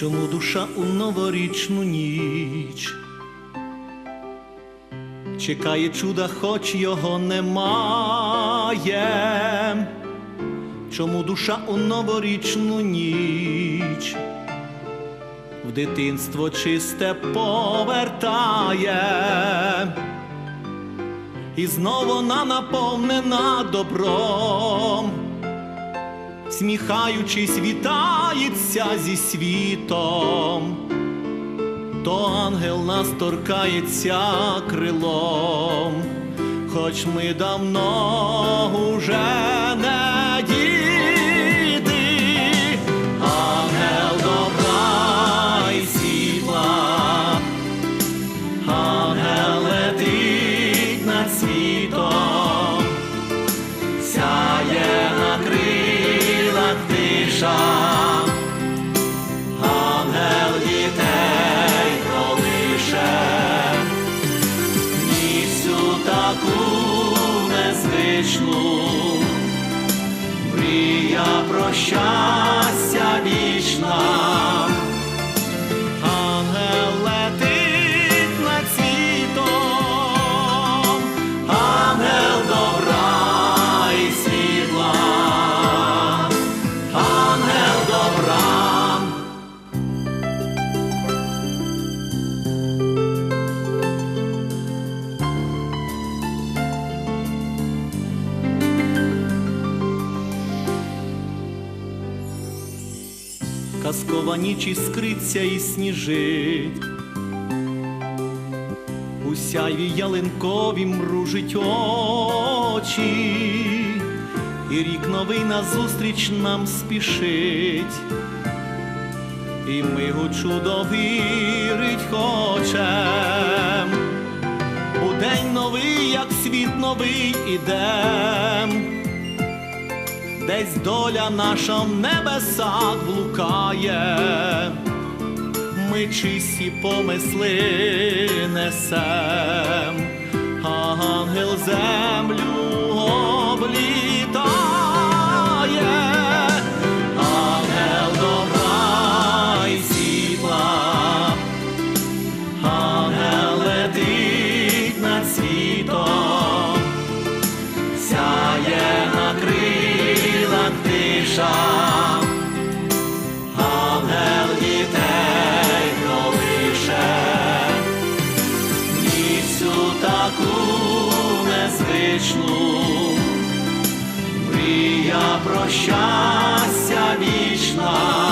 Чому душа у новорічну ніч? Чекає чуда, хоч його немає. Чому душа у новорічну ніч? В дитинство чисте повертає, і знову вона наповнена добром сміхаючись, вітається зі світом, то ангел нас торкається крилом, хоч ми давно уже тиша, ангел дітей колише, місцю таку незвичну, мрія про Казкова ніч іскриться і сніжить. У сяйві ялинкові мружить очі, і рік новий назустріч нам спішить, і ми у чудо вірить хочем. У день новий, як світ новий ідем десь доля наша в небесах блукає, ми чисті помисли несем, а ангел землю облітає, тиша, ангел дітей колише, Ніцю таку незвичну, мрія про щастя вічна.